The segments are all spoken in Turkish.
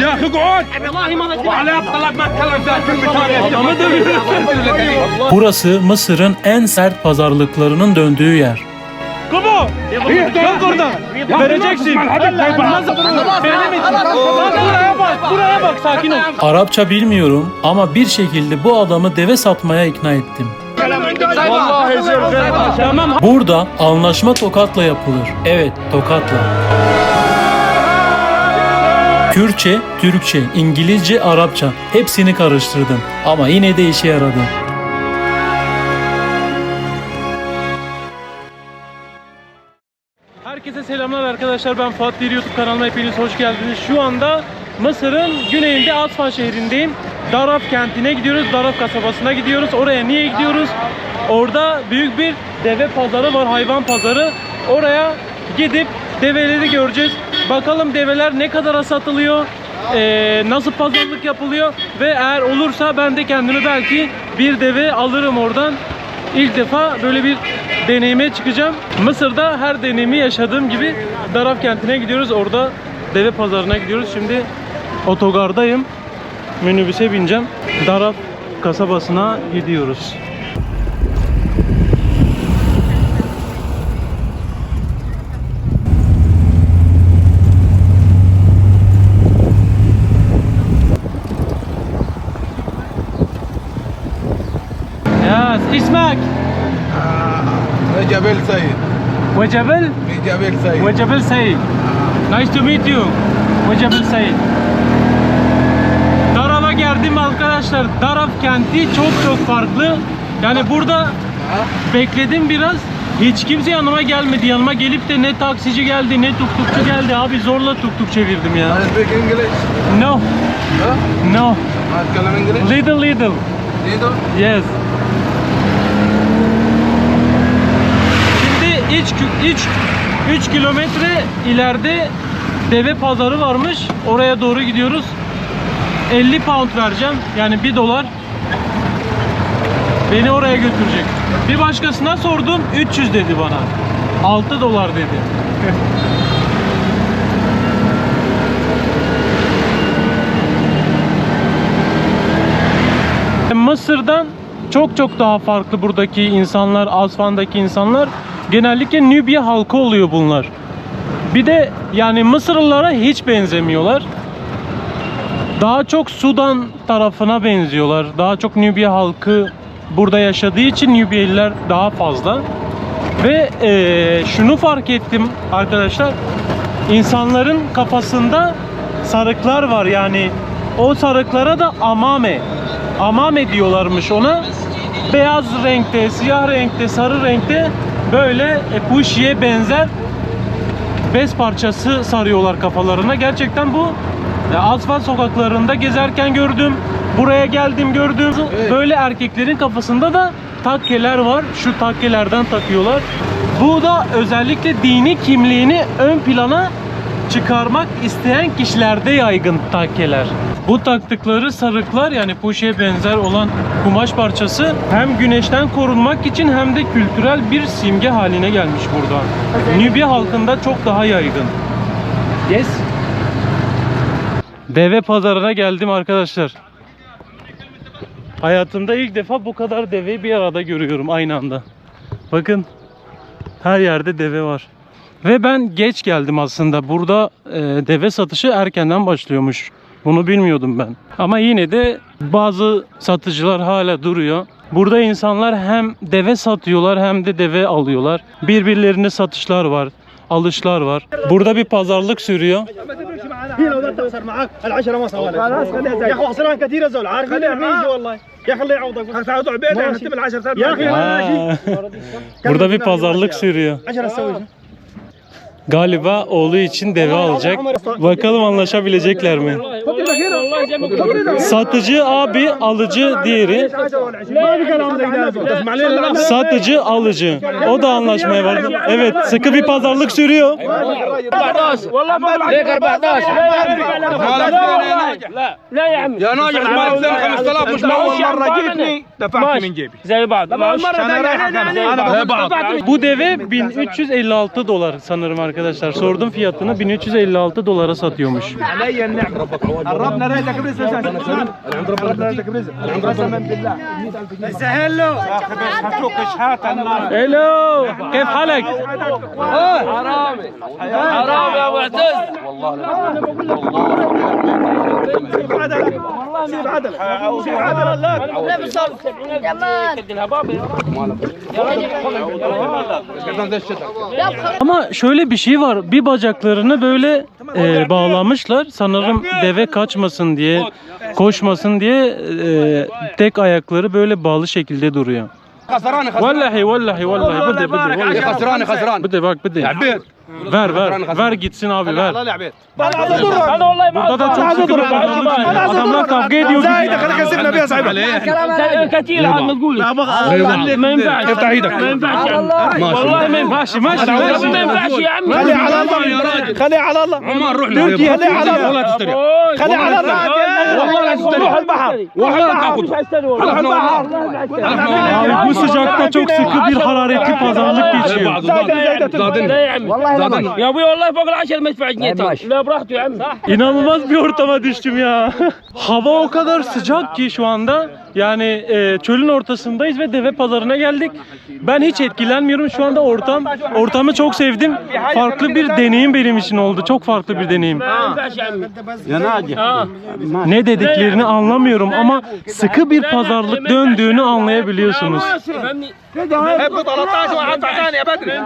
يا اخي اقعد وعلى طلب ما اتكلم ذا كلمه ثانيه Burası Mısır'ın en sert pazarlıklarının döndüğü yer. Kubu! Yok orada! Vereceksin! Benim için! Bak buraya bak! Buraya bak! Sakin ol! Arapça bilmiyorum ama bir şekilde bu adamı deve satmaya ikna ettim. Tamam Burada anlaşma tokatla yapılır. Evet, tokatla. Kürtçe, Türkçe, İngilizce, Arapça hepsini karıştırdım ama yine de işe yaradı. Herkese selamlar arkadaşlar. Ben Fuat Diri YouTube kanalına hepiniz hoş geldiniz. Şu anda Mısır'ın güneyinde Asfan şehrindeyim. Daraf kentine gidiyoruz. Daraf kasabasına gidiyoruz. Oraya niye gidiyoruz? Orada büyük bir deve pazarı var, hayvan pazarı. Oraya gidip develeri göreceğiz. Bakalım develer ne kadara satılıyor? ee, nasıl pazarlık yapılıyor ve eğer olursa ben de kendime belki bir deve alırım oradan. İlk defa böyle bir deneyime çıkacağım. Mısır'da her deneyimi yaşadığım gibi Daraf kentine gidiyoruz. Orada deve pazarına gidiyoruz. Şimdi otogardayım. Minibüse bineceğim. Daraf kasabasına gidiyoruz. Ya ismek جبل سيد Vecebel جبل سيد Vecebel Said. Nice to meet you. Vecebel Said. Daraf'a geldim arkadaşlar. Daraf kenti çok çok farklı. Yani burada bekledim biraz. Hiç kimse yanıma gelmedi. Yanıma gelip de ne taksici geldi ne tuktukçu geldi. Abi zorla tuktuk çevirdim ya. I speak English No, ها no. ما اتكلم انجلش Little little. نيدو Yes. 3 3 3 kilometre ileride deve pazarı varmış. Oraya doğru gidiyoruz. 50 pound vereceğim. Yani 1 dolar. Beni oraya götürecek. Bir başkasına sordum. 300 dedi bana. 6 dolar dedi. Mısır'dan çok çok daha farklı buradaki insanlar, Asfan'daki insanlar. Genellikle Nübya halkı oluyor bunlar. Bir de yani Mısırlılara hiç benzemiyorlar. Daha çok Sudan tarafına benziyorlar. Daha çok Nübya halkı burada yaşadığı için Nübyeliler daha fazla. Ve eee, şunu fark ettim arkadaşlar. İnsanların kafasında sarıklar var yani o sarıklara da amame. Amame diyorlarmış ona. Beyaz renkte, siyah renkte, sarı renkte böyle e, puşiye benzer bez parçası sarıyorlar kafalarına. Gerçekten bu e, asfalt sokaklarında gezerken gördüm. Buraya geldim gördüm. Böyle erkeklerin kafasında da takkeler var. Şu takkelerden takıyorlar. Bu da özellikle dini kimliğini ön plana çıkarmak isteyen kişilerde yaygın takkeler. Bu taktıkları sarıklar yani puşeye benzer olan kumaş parçası hem güneşten korunmak için hem de kültürel bir simge haline gelmiş burada. Nübya halkında çok daha yaygın. Yes. Deve pazarına geldim arkadaşlar. Hayatımda ilk defa bu kadar deveyi bir arada görüyorum aynı anda. Bakın her yerde deve var. Ve ben geç geldim aslında. Burada e, deve satışı erkenden başlıyormuş. Bunu bilmiyordum ben. Ama yine de bazı satıcılar hala duruyor. Burada insanlar hem deve satıyorlar hem de deve alıyorlar. Birbirlerine satışlar var, alışlar var. Burada bir pazarlık sürüyor. هي لو بدك تخسر معك العشرة ما صار خلاص خليها يا اخي خسران كثير يا زول عارف خليها يجي والله يا اخي الله يعوضك تعال عبيد نتم العشرة يا اخي Ha. Burada bir pazarlık sürüyor. 10 تسوي Galiba oğlu için deve alacak. Bakalım anlaşabilecekler mi? فكر هنا Satıcı abi, alıcı diğeri. ما في كلام زي ده تسمع لنا لا Satıcı, alıcı. O da anlaşmaya var. Evet, sıkı bir pazarlık sürüyor. ليك 14 لا يا عمي يا ناجح مالك 5000 مش اول مره جيتني دفعت من جيبي زي بعض ماشي انا رايح انا زي بعض Bu deve 1356 dolar sanırım arkadaşlar. Sordum fiyatını 1356 dolara satıyormuş. علي النعمه قربنا ريتك برزق قربنا ريتك برزق قسما بالله سهل له هتوك شهات النار Hello, كيف حالك؟ حرامي حرامي يا معتز سيب عدلك سيب عدلك سيب عدلك Ama şöyle bir şey var. Bir bacaklarını böyle e, bağlamışlar. Sanırım deve kaçmasın diye, koşmasın diye e, tek ayakları böyle bağlı şekilde duruyor. Vallahi vallahi vallahi bıdı bıdı. Bıdı bak bıdı. فار فار ver. جيتسين ابي فار أنا والله ما عايز ينفعش افتح إيدك ما ينفعش والله ما ينفعش ماشي ما ينفعش يا على الله يا راجل على الله عمر روح على الله على الله والله لا روح البحر روح البحر روح البحر والله Zaten Ya bu vallahi bak aşer mesfaj niyeti. La bırak diyor amca. İnanılmaz bir ortama düştüm ya. Hava o kadar sıcak ki şu anda. Yani e, çölün ortasındayız ve deve pazarına geldik. Ben hiç etkilenmiyorum şu anda ortam. Ortamı çok sevdim. Farklı bir deneyim benim için oldu. Çok farklı bir deneyim. Ne dediklerini anlamıyorum ama sıkı bir pazarlık döndüğünü anlayabiliyorsunuz.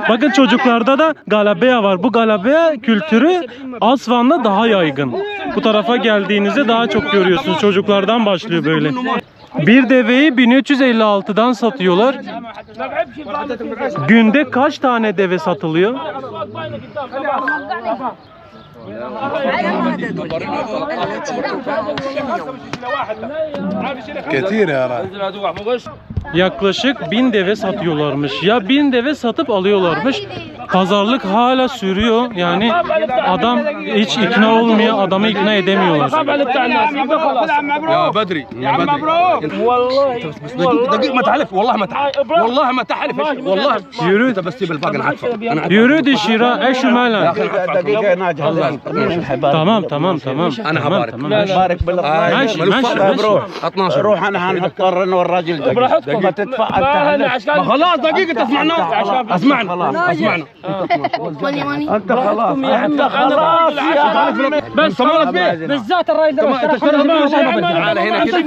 Bakın çocuklarda da galabea var. Bu galabea kültürü Asvan'da daha yaygın. Bu tarafa geldiğinizde daha çok görüyorsunuz. Çocuklardan başlıyor böyle. Bir deveyi 1356'dan satıyorlar. Günde kaç tane deve satılıyor? Yaklaşık bin deve satıyorlarmış. Ya bin deve satıp alıyorlarmış. Pazarlık hala sürüyor. Yani adam hiç ikna olmuyor. Adamı ikna edemiyorlar. Ya Bedri. Ya Bedri. Vallahi. Dakik ma tahlif. Vallahi ma tahlif. Vallahi ma tahlif. Vallahi. Yürü. Yürü dışarı. Eşu melen. Dakika. Dakika. Dakika. تمام تمام تمام أنا هبارك هبارك بال 12 ماشي بروح 12 روح أنا هنضطر انه الراجل ده براحتكم ما تدفع خلاص دقيقه تسمعنا اسمعنا اسمعنا انت خلاص انت خلاص بس بالذات الراجل ده هنا كده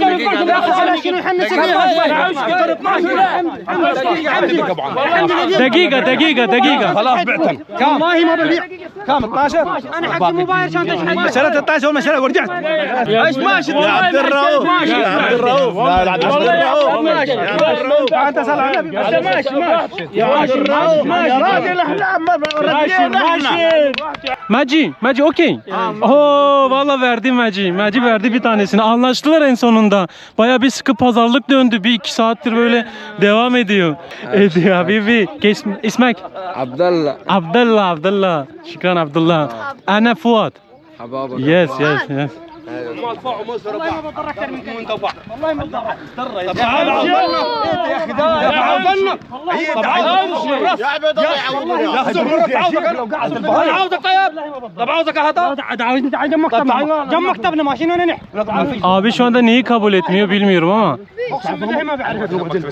دقيقه دقيقه دقيقه دقيقه خلاص بعتنا كم والله ما ببيع كم 12 أنا حق موبايل عشان تشحن شريت 16 اول ما شريت ورجعت ايش ماشي يا عبد الرؤوف يا عبد الرؤوف لا لا عبد الرؤوف ماشي يا عبد الرؤوف انت سال على النبي ماشي ماشي يا عبد الرؤوف يا راجل احنا ماشي Maci, Maci okey. Oo valla verdi Maci. Maci verdi bir tanesini. Anlaştılar en sonunda. Baya bir sıkı pazarlık döndü. Bir iki saattir böyle devam ediyor. Ediyor habibi. Kes, ismek? عبد الله Abdullah, Abdullah. Şükran Abdullah. Ana Hana Fuad. Yes, yes, yes. ما طبعوا مصر والله ما بضر أكثر منك انت بعض والله ما بضر ضر يا أخي. ضرنا يا عبيد الله يعوضنا عاوزك طيب. طب عاوزك اهدا تعال جنب مكتبنا جنب مكتبنا ماشيين ونحن abi şu anda neyi kabul etmiyor bilmiyorum ama.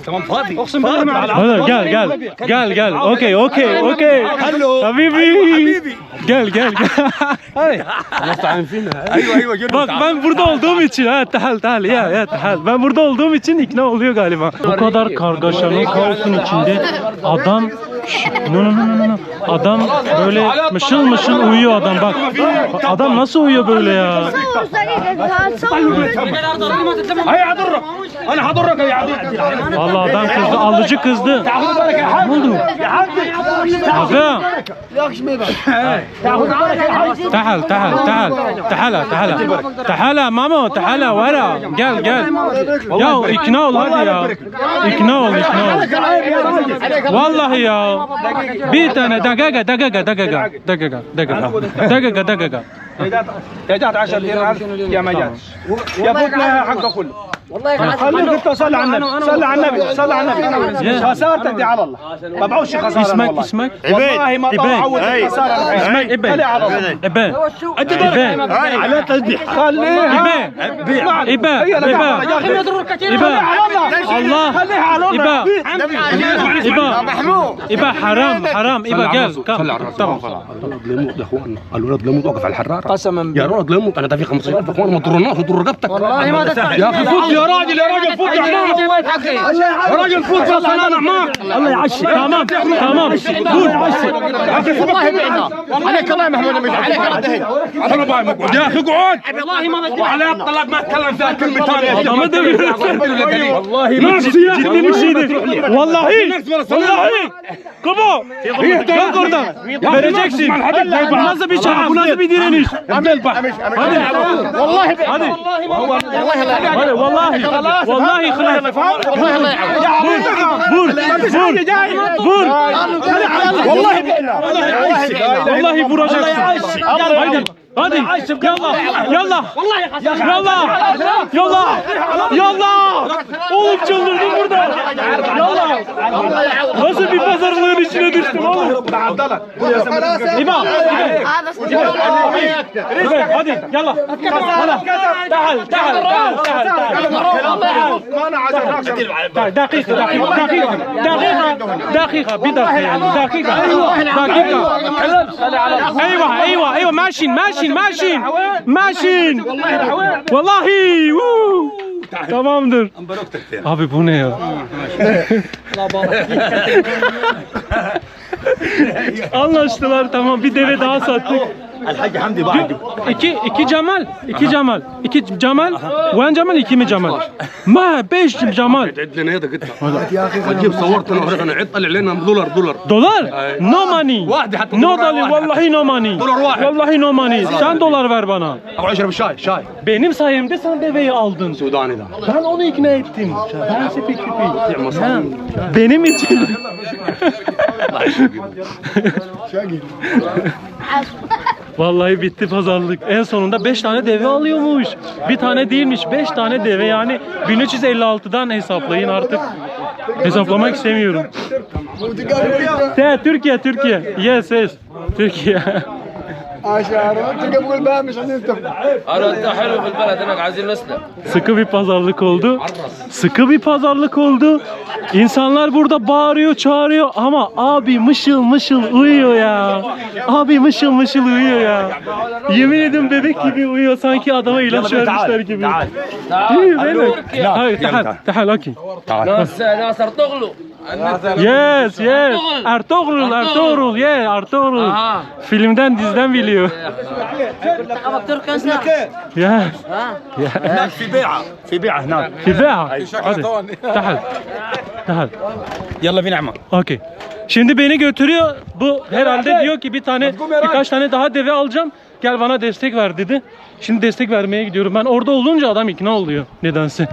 Tamam Fatih. Hadi gel gel. Gel gel. Okey okey okey. Habibi. Gel gel. Nasıl aynen. Bak ben burada olduğum için ha tahal tahal ya ya tahal. Ben burada olduğum için ikna oluyor galiba. Bu kadar kargaşanın kaosun içinde adam No no no no no. Adam böyle mışıl mışıl uyuyor adam bak. Adam nasıl uyuyor böyle ya? Valla adam kızdı, alıcı kızdı. Ne oldu? Adam. Tahal, tahal, tahal. Tahala, tahala. Tahala mama, tahala vara. Gel, gel. Ya ikna ol hadi ya. İkna ol, ikna ol. Vallahi ya bir tane dakika dakika dakika dakika dakika dakika dakika يا جات 10 دينار يا ما جاتش يا فوت لها حقه كله. والله خليك انت صلي على النبي صلي على النبي صلي على النبي. خسارتك دي على الله. ما بعوش خسارة اسمك اسمك والله ما بعوش خسارة. اسمك ابان ابان أنت ابان على تذبيح خليها. ابان ابان ابان ابان الله خليها على الله ابان ابان محمود حرام حرام. ابان قال صلي على الرسول. طبعا يا لموت وقف على الحراره قسما بالله يا راجل يموت أنا دافع 15000 يا اخوان ما تضرناش وتضر رقبتك والله ما تدفع يا أخي فوت يا راجل يا راجل فوت يا حمام يا راجل فوت يا صنانه حمام الله يعشي تمام تمام فوت يعشق والله ما عليك الله يا محمود المجد عليك رد يا أخي اقعد والله ما بدي على الطلاق ما اتكلم فيها كلمه ثانية ما ادري والله ما يا أخي مشي والله والله كبو يهدى ما بريجكشن لازم يشعب ولازم يديرنيش والله والله والله والله والله والله والله والله والله والله بول والله غادي يلا يلا يلا يلا يلا يلا Nasıl bir pazarlığın içine düştüm oğlum? İmam. Hadi yalla. Yalla. تعال تعال تعال تعال تعال دقيقة دقيقة دقيقة دقيقة دقيقة دقيقة دقيقة أيوه أيوه أيوه ماشيين ماشيين ماشيين ماشيين والله والله Tamamdır. Abi bu ne ya? Anlaştılar tamam bir deve daha sattık. الحاج حمدي بعد İki, iki Cemal. iki Cemal. İki Cemal. One Cemal, iki mi Cemal? Ma, beş Cemal. عد لنا يدك انت تجيب صورت انا وهريك انا عد طلع لنا دولار دولار Dolar? No money. واحدة حتى No دولار dollar. واحد. Vallahi no money. Dolar واحد. Vallahi no money. Sen dolar ver bana. ابو اشرب الشاي شاي Benim sayemde sen deveyi aldın. سوداني ذا Ben onu ikna ettim. Ben sepik Ha, Benim için. Vallahi bitti pazarlık. En sonunda 5 tane deve alıyormuş. Bir tane değilmiş. 5 tane deve yani 1356'dan hesaplayın artık. Hesaplamak istemiyorum. Te, Türkiye, Türkiye. Yes, yes. Türkiye. Aşağı. Çünkü bugün ben mi sanırım? Arada helu bil beled demek azil. Sıkı bir pazarlık oldu. Sıkı bir pazarlık oldu. İnsanlar burada bağırıyor, çağırıyor ama abi mışıl mışıl uyuyor ya. Abi mışıl mışıl uyuyor ya. Yemin ediyorum bebek gibi uyuyor sanki adama ilaç vermişler gibi. Değil mi? Hayır, tahal, tahal, okey. Nasıl, nasıl Ertuğrul? Yes, yes. Ertuğrul, Ertuğrul, yeah, Ertuğrul. Filmden, diziden biliyorum. Filmden, dizden biliyor. Yes. هناك في بيعه في بيعه هناك Kibeha. Hadi. Tahal. Tahal. يلا بينا عمر Okey. Şimdi beni götürüyor. Bu herhalde diyor ki bir tane birkaç tane daha deve alacağım. Gel bana destek ver dedi. Şimdi destek vermeye gidiyorum. Ben orada olunca adam ikna oluyor nedense.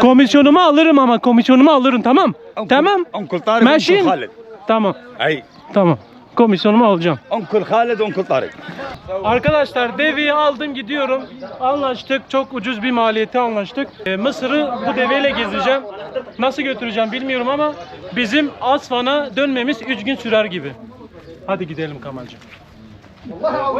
Komisyonumu alırım ama komisyonumu alırım tamam. Tamam. انكل طارق Machine. وانكل خالد Tamam. اي Tamam. komisyonumu alacağım. Onkul Halid, onkul Tarık. Arkadaşlar deveyi aldım gidiyorum. Anlaştık. Çok ucuz bir maliyete anlaştık. E, Mısır'ı bu deveyle gezeceğim. Nasıl götüreceğim bilmiyorum ama bizim Asfan'a dönmemiz 3 gün sürer gibi. Hadi gidelim Kamalcığım. Vallahi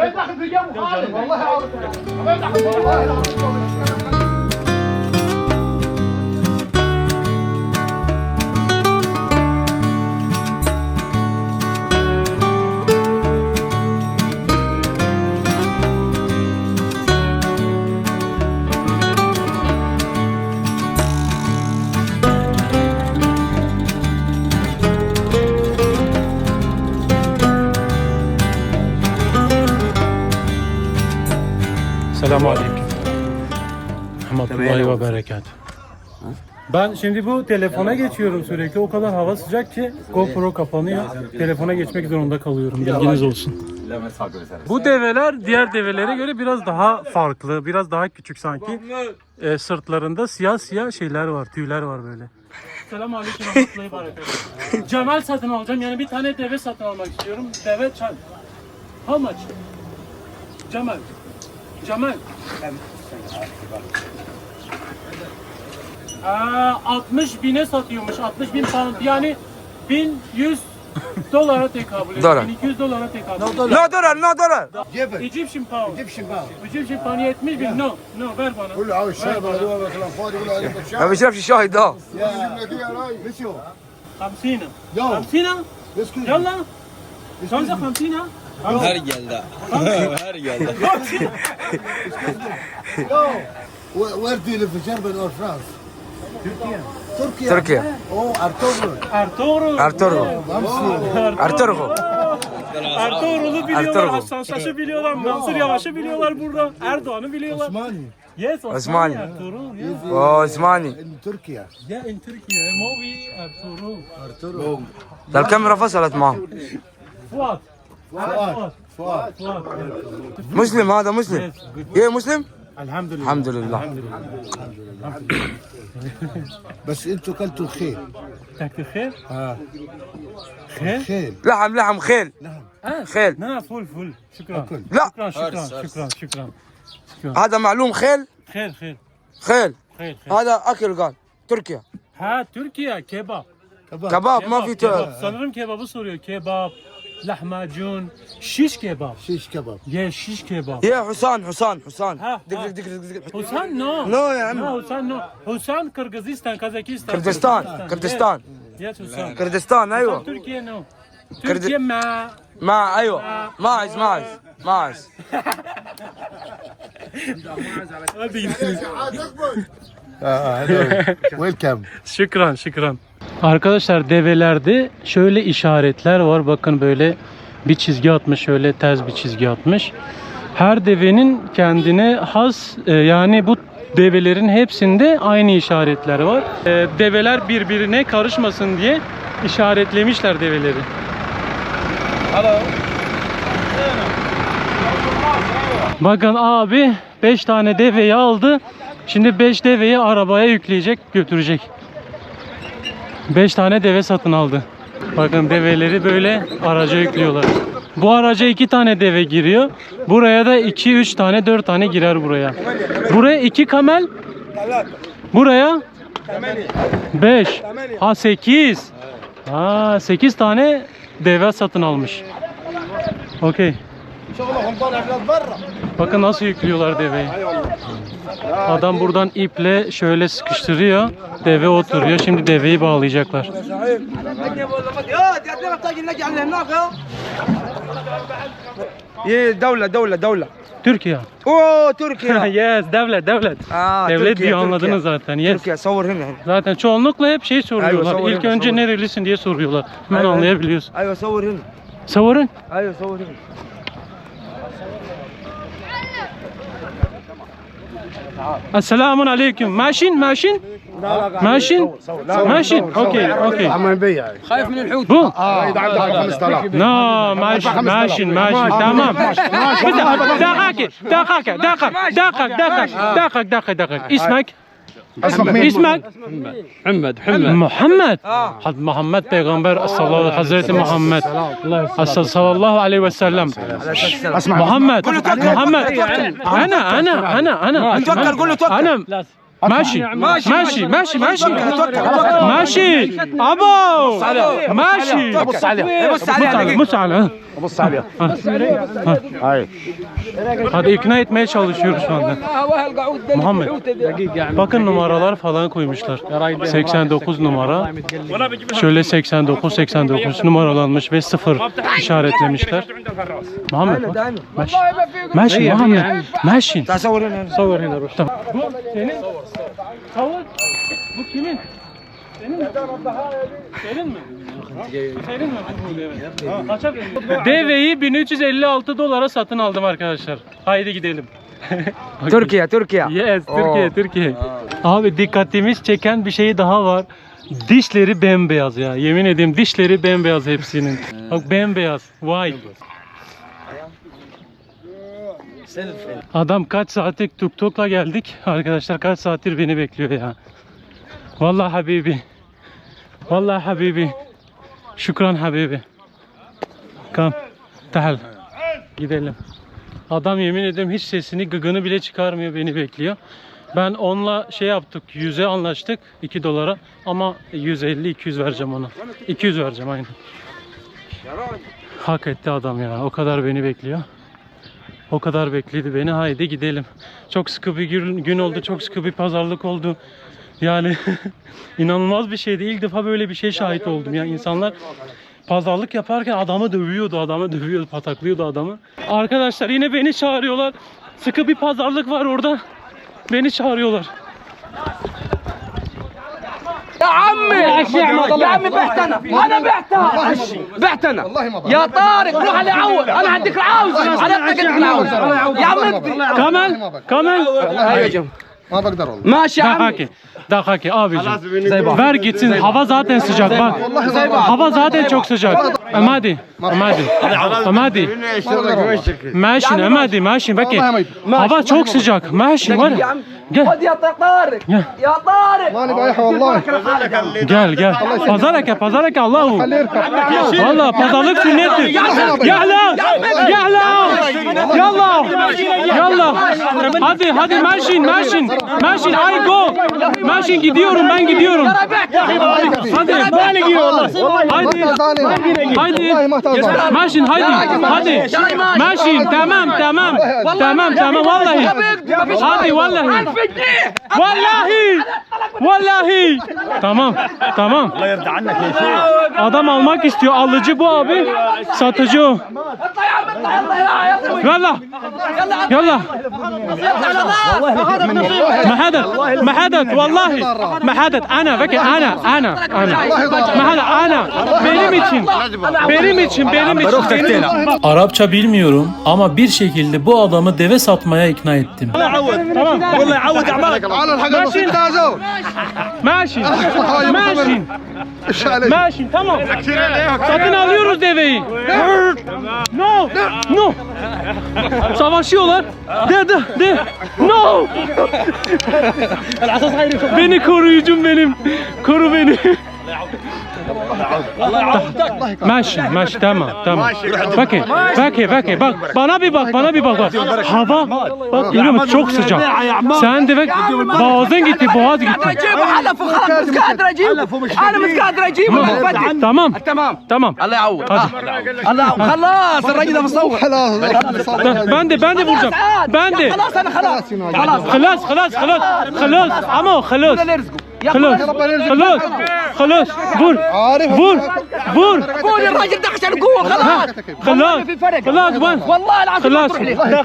Ben şimdi bu telefona geçiyorum sürekli. O kadar hava sıcak ki GoPro kapanıyor. Telefona geçmek zorunda kalıyorum. Bilginiz olsun. Bu develer diğer develere göre biraz daha farklı. Biraz daha küçük sanki. Ee, sırtlarında siyah siyah şeyler var. Tüyler var böyle. Selamun Aleyküm. Rahmetullahi. Cemal satın alacağım. Yani bir tane deve satın almak istiyorum. Deve çal. How much? Cemal. Cemal. Aa, 60 bine satıyormuş. 60 bin pound yani 1100 dolara tekabül ediyor. Dolar. 1200 dolara tekabül ediyor. No dolar, no dolar. Egyptian pound. Egyptian pound. Egyptian pound 70 bin. No, no ver bana. كله عاوز شاي بلا دواء كلام فاضي ولا عليك ما شاي بيشربش شاي ده يا جبنا كده يا راي مسيو 50. يو 50. اسكت يلا. Şansa 50 ha? Her geldi. Her geldi. يو وير دو يلف في جرمن اور فرانس تركيا تركيا تركيا اوه ارطغرل Ertuğrul. ارتورو امسي ارتورو Ertuğrul'u biliyorlar. Ertuğrul. Hasan Şaş'ı biliyorlar. Mansur Yavaş'ı biliyorlar burada. Erdoğan'ı biliyorlar. عثماني Yes, Osmani. Osmani. Ertuğrul. Yeah. وعثماني in تركيا Yeah, in Turkey. Movi Ertuğrul. ارطغرل ده الكاميرا فصلت معه Fuat. فؤاد فؤاد Fuat. مسلم هذا مسلم Yes, good. ايه مسلم الحمد لله. الحمد لله. الحمد لله. بس أنتوا كلتوا خيل. تاكلوا خيل؟ آه. خيل؟ خيل؟ لحم لحم خيل. لحم خيل. لا فول فول. شكرا. لا. شكرا شكرا شكرا شكرا. هذا معلوم خيل؟ خيل خيل. خيل. هذا أكل قال. تركيا. ها تركيا كباب. كباب. كباب ما في كباب سنرم كباب. سوريا كباب. لحماجون شيش كباب شيش كباب يا شيش كباب يا حسان حسان حسان. دق دق دق دق حسان نو نو يا عم حسان نو حسان كرغزستان كازاكستان كردستان كردستان يا حسان. كردستان أيوه تركيا نو تركيا مع مع أيوه ماعز ماعز ماعز ويلكم شكرا شكرا Arkadaşlar develerde şöyle işaretler var. Bakın böyle bir çizgi atmış, şöyle ters bir çizgi atmış. Her devenin kendine has e, yani bu develerin hepsinde aynı işaretler var. E, develer birbirine karışmasın diye işaretlemişler develeri. Bakın abi 5 tane deveyi aldı. Şimdi 5 deveyi arabaya yükleyecek, götürecek. 5 tane deve satın aldı. Bakın develeri böyle araca yüklüyorlar. Bu araca 2 tane deve giriyor. Buraya da 2 3 tane 4 tane girer buraya. Buraya 2 kamel. Buraya 5. Ha 8. Ha 8 tane deve satın almış. Okey. Bakın nasıl yüklüyorlar deveyi. Adam buradan iple şöyle sıkıştırıyor. Deve oturuyor. Şimdi deveyi bağlayacaklar. Devlet, devlet, devlet. Türkiye. Oo Türkiye. yes, devlet, devlet. Aa, devlet Türkiye, diyor anladınız Türkiye. zaten. Yes. Türkiye, savur yani. Zaten çoğunlukla hep şey soruyorlar. Ayva, İlk önce nerelisin diye soruyorlar. Ben anlayabiliyorsun. Ayva, savur. Savurun. Ayva, savur. السلام عليكم. ماشين؟ ماشين؟ ماشين؟ ماشين؟ أوكي أوكي. عم نبيع خايف من الحوت. آه لا نعم، نعم، ماشي ماشي ماشي تمام. دقيقة دقيقة دقيقة دقيقة دقيقة دقيقة دقيقة اسمك اسمك مين؟ اسمك؟ محمد. محمد. محمد. آه. حضرة محمد پیغمبر الله حضرت محمد. صلى الله عليه وسلم. اسمع. محمد. محمد. أنا أنا أنا أنا. توكل. قول له توكل. أنا ماشي ماشي ماشي ماشي ماشي ماشي ابو ماشي بص عليه بص عليه بص على بص عليها هاي Hadi ikna etmeye çalışıyoruz şu anda. Muhammed. Bakın numaralar falan koymuşlar. 89 numara. Şöyle 89 89 numaralanmış ve sıfır işaretlemişler. Muhammed bak. Maşi. Maşi Muhammed. Maşi. تعال صور هنا Savur hina Rus. Tamam. Bu senin. Savur. Bu kimin? Senin mi? Senin mi? Senin mi? Bu. Kaça? Deveyi 1356 dolara satın aldım arkadaşlar. Haydi gidelim. Türkiye, Türkiye. Yes, Türkiye, Oo. Türkiye. Abi dikkatimiz çeken bir şey daha var. Dişleri bembeyaz ya. Yemin edeyim dişleri bembeyaz hepsinin. Bak bembeyaz. Vay. Adam kaç saattir tuk tukla geldik. Arkadaşlar kaç saattir beni bekliyor ya. Vallahi habibi. Vallahi habibi. Şükran habibi. Kam. Tahal. Gidelim. Adam yemin ederim hiç sesini gıgını bile çıkarmıyor beni bekliyor. Ben onunla şey yaptık 100'e anlaştık 2 dolara ama 150-200 vereceğim ona. 200 vereceğim aynen. Hak etti adam ya o kadar beni bekliyor. O kadar bekledi beni haydi gidelim. Çok sıkı bir gün, gün oldu çok sıkı bir pazarlık oldu. Yani inanılmaz bir şeydi. İlk defa böyle bir şey şahit oldum ya insanlar pazarlık yaparken adamı dövüyordu, adamı dövüyordu, pataklıyordu adamı. Arkadaşlar yine beni çağırıyorlar. Sıkı bir pazarlık var orada. Beni çağırıyorlar. يا عمي يا عمي بعتنا انا بعتها بعتنا يا طارق روح على عوض انا هديك العاوز انا بدك العاوز يا عمي Kamel, Kamel. ما بقدر والله ماشي يا عمي Dakaki, dakaki abicim. Ver gitsin. Hava zaten sıcak bak. Hava zaten çok sıcak. Amadi, amadi, amadi. Mاشي amadi, mاشي bakın. Hava çok sıcak. Mاشي var. ya. Gel, خذ يا طارق gel, يا طارق ماني بايعها والله gel, gel. Pazarlık yap, pazarlık yap Allahu. Valla pazarlık sünnettir. Yalla! Yalla! Yalla! Yalla! Hadi hadi Merşin Merşin Merşin I go. Merşin gidiyorum ben gidiyorum. Hadi. Hadi. Haydi. Merşin haydi. Hadi. Merşin tamam tamam. Tamam tamam vallahi. Hadi vallahi. Vallahi. Vallahi. Tamam. Tamam. Adam almak istiyor. Alıcı bu abi. Satıcı o. Yalla. Yalla. ما حدث ما حدث والله ما حدث انا بك انا انا انا ما حدث انا benim için benim için benim için benim Arapça bilmiyorum ama bir şekilde bu adamı deve satmaya ikna ettim. Maşin. Maşin. Maşin tamam. Satın alıyoruz deveyi. No. No. Savaşıyorlar. De de de. No. Beni koruyucum benim. Koru beni. ماشي ماشي تمام تمام. فكي فكي فكي. بق بنا بي بق بنا بي بق هوا بق يلو متشوك سجا سان دي بق بوزن جيتي بوز جيتي أنا جيب حلف وخلق مش قادر أجيب أنا مش قادر أجيب تمام. تمام. تمام الله يعوض الله خلاص الرجل ده مصور خلاص. بندي بندي بندي خلاص أنا خلاص خلاص. خلاص خلاص خلاص خلاص عمو خلاص. خلاص. خلاص. خلاص. فور فور فور قول الراجل ده عشان قوه خلاص. خلاص. خلاص. والله العظيم خلاص.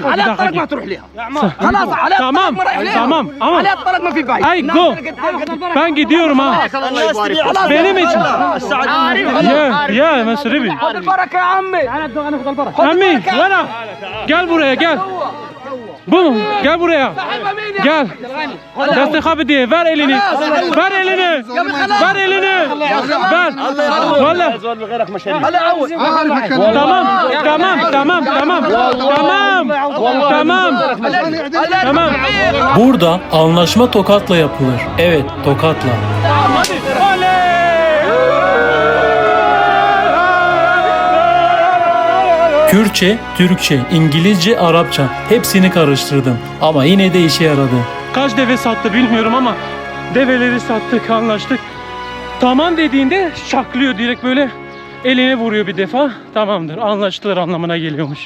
على الطريق ما تروح ليها. خلاص. على الطريق ما رايح ليها. تمام. على الطريق ما في فايده نعم. أي نعم. جو. بانجي ديور ما بليمج يا يا مشربي البركة يا عمي. عمي وأنا قال برا يا قال. Bu? Gel buraya. Gel. Destek diye ver elini. Ver elini. Ver elini. Ver. Valla. Tamam. Tamam. Tamam. Tamam. Tamam. Tamam. Tamam. Burada anlaşma tokatla yapılır. Evet tokatla. Oley! Kürtçe, Türkçe, İngilizce, Arapça hepsini karıştırdım ama yine de işe yaradı. Kaç deve sattı bilmiyorum ama develeri sattık, anlaştık. Tamam dediğinde şaklıyor direkt böyle eline vuruyor bir defa. Tamamdır, anlaştılar anlamına geliyormuş.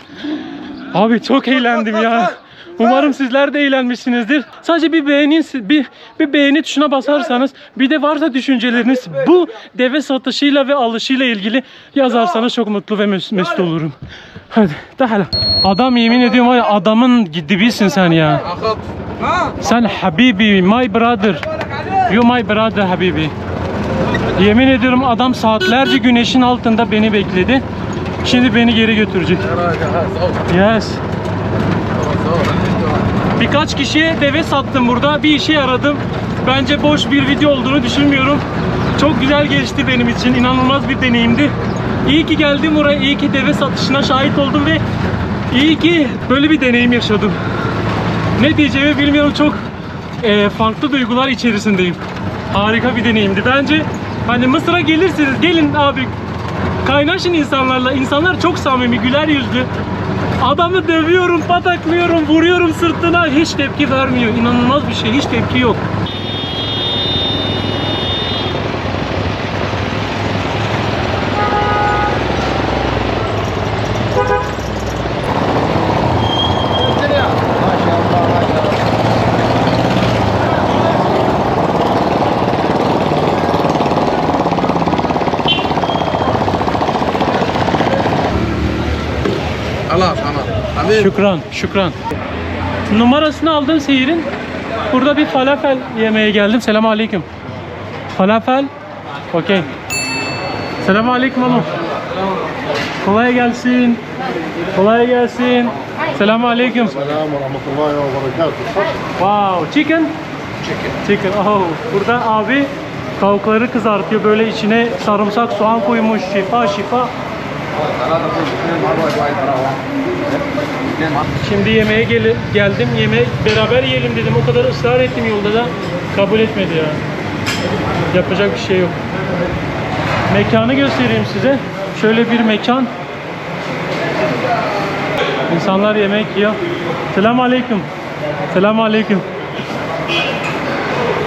Abi çok eğlendim ya. Umarım sizler de eğlenmişsinizdir. Sadece bir beğenin bir bir beğeni tuşuna basarsanız bir de varsa düşünceleriniz bu deve satışıyla ve alışıyla ilgili yazarsanız çok mutlu ve mes- mesut olurum. Hadi daha. Adam yemin ediyorum var ya adamın dibisin sen ya. Sen Habibi, my brother. You my brother Habibi. Yemin ediyorum adam saatlerce güneşin altında beni bekledi. Şimdi beni geri götürecek. Yes. Birkaç kişiye deve sattım burada. Bir işe yaradım. Bence boş bir video olduğunu düşünmüyorum. Çok güzel geçti benim için. İnanılmaz bir deneyimdi. İyi ki geldim oraya. iyi ki deve satışına şahit oldum ve iyi ki böyle bir deneyim yaşadım. Ne diyeceğimi bilmiyorum. Çok e, farklı duygular içerisindeyim. Harika bir deneyimdi. Bence hani Mısır'a gelirseniz gelin abi kaynaşın insanlarla. İnsanlar çok samimi, güler yüzlü. Adamı dövüyorum, pataklıyorum, vuruyorum sırtına. Hiç tepki vermiyor. İnanılmaz bir şey. Hiç tepki yok. Şükran, şükran. Numarasını aldım seyirin. Burada bir falafel yemeye geldim. Selam aleyküm. Falafel. Okey. Selam aleyküm hanım. Kolay gelsin. Kolay gelsin. Selam aleyküm. Selam rahmetullahi. Wow, chicken? Chicken. Chicken. Oh, burada abi tavukları kızartıyor. Böyle içine sarımsak, soğan koymuş. Şifa, şifa. Şimdi yemeğe gel- geldim. Yemeğe beraber yiyelim dedim. O kadar ısrar ettim yolda da kabul etmedi ya. Yapacak bir şey yok. Mekanı göstereyim size. Şöyle bir mekan. İnsanlar yemek yiyor. Selamun aleyküm. Selamun aleyküm.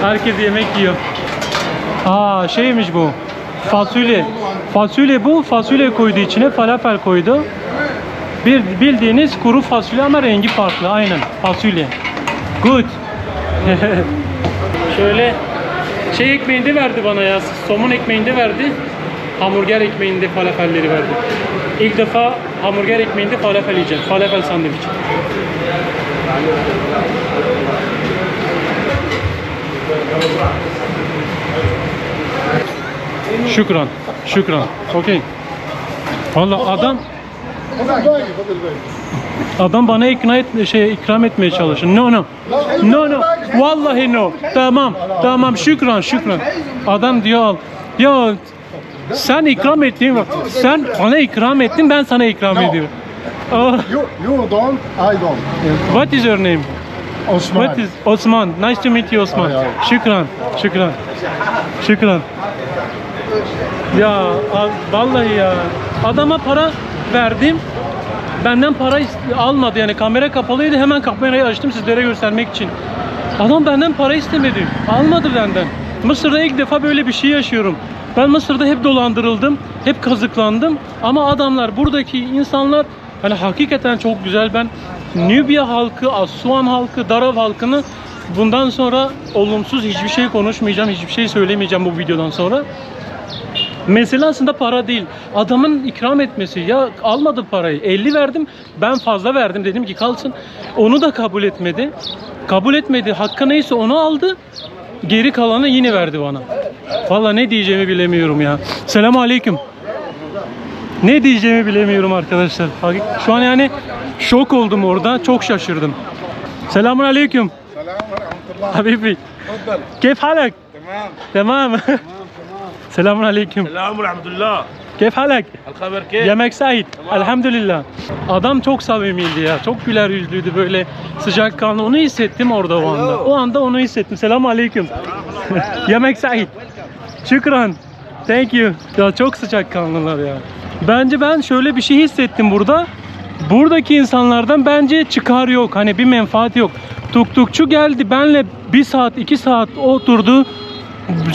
Herkes yemek yiyor. Aa şeymiş bu. Fasulye. Fasulye bu. Fasulye koydu içine. Falafel koydu. Bir bildiğiniz kuru fasulye ama rengi farklı. Aynen. Fasulye. Good. Şöyle şey ekmeğinde verdi bana ya. Somun ekmeğinde verdi. Hamburger ekmeğinde falafelleri verdi. İlk defa hamburger ekmeğinde falafel yiyeceğim. Falafel sandviç. Şükran. Şükran. Okey. Valla adam adam bana ikna et şey ikram etmeye çalışıyor. No no. No no. Vallahi no. Tamam. Tamam. Şükran. Şükran. Adam diyor al. Ya sen ikram ettin. Sen bana ikram ettin. Ben sana ikram ediyorum. Oh, You, you don't, I don't. what is your name? Osman. What is Osman? Nice to meet you Osman. Şükran. Şükran. Şükran. Ya vallahi ya. Adama para verdim. Benden para almadı yani kamera kapalıydı hemen kamerayı açtım sizlere göstermek için. Adam benden para istemedi. Almadı benden. Mısır'da ilk defa böyle bir şey yaşıyorum. Ben Mısır'da hep dolandırıldım, hep kazıklandım. Ama adamlar, buradaki insanlar hani hakikaten çok güzel. Ben Nubya halkı, Assuan halkı, Darav halkını bundan sonra olumsuz hiçbir şey konuşmayacağım, hiçbir şey söylemeyeceğim bu videodan sonra. Mesele aslında para değil. Adamın ikram etmesi. Ya almadı parayı. 50 verdim. Ben fazla verdim. Dedim ki kalsın. Onu da kabul etmedi. Kabul etmedi. Hakkı neyse onu aldı. Geri kalanı yine verdi bana. Valla ne diyeceğimi bilemiyorum ya. Selamun aleyküm. Ne diyeceğimi bilemiyorum arkadaşlar. Şu an yani şok oldum orada. Çok şaşırdım. Selamun aleyküm. Habibi. Keyf halak? Tamam. Selamun aleyküm. Selamun rahmetullah. Keyif halak? Alhaber keyif. Yemek sahip. Tamam. Elhamdülillah. Adam çok samimiydi ya. Çok güler yüzlüydü böyle sıcak kanlı. Onu hissettim orada o anda. O anda onu hissettim. Selamun aleyküm. Yemek sahip. Şükran. Thank you. Ya çok sıcak kanlılar ya. Bence ben şöyle bir şey hissettim burada. Buradaki insanlardan bence çıkar yok. Hani bir menfaat yok. Tuktukçu geldi benle bir saat iki saat oturdu.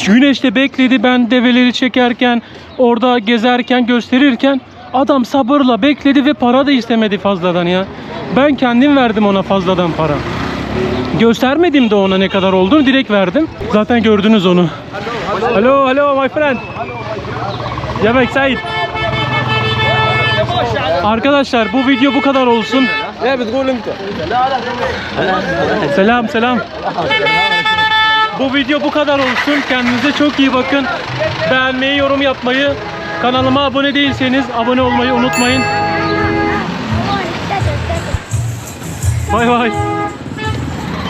Güneşte bekledi ben develeri çekerken, orada gezerken, gösterirken adam sabırla bekledi ve para da istemedi fazladan ya. Ben kendim verdim ona fazladan para. Göstermedim de ona ne kadar olduğunu direkt verdim. Zaten gördünüz onu. Hello, hello my friend. Yeah, excited. Arkadaşlar bu video bu kadar olsun. Selam selam. Bu video bu kadar olsun. Kendinize çok iyi bakın. Beğenmeyi, yorum yapmayı, kanalıma abone değilseniz abone olmayı unutmayın. Bay bay.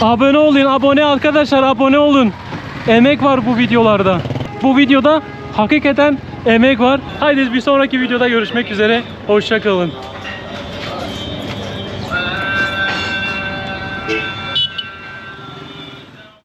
Abone olun, abone arkadaşlar abone olun. Emek var bu videolarda. Bu videoda hakikaten emek var. Haydi bir sonraki videoda görüşmek üzere. Hoşça kalın.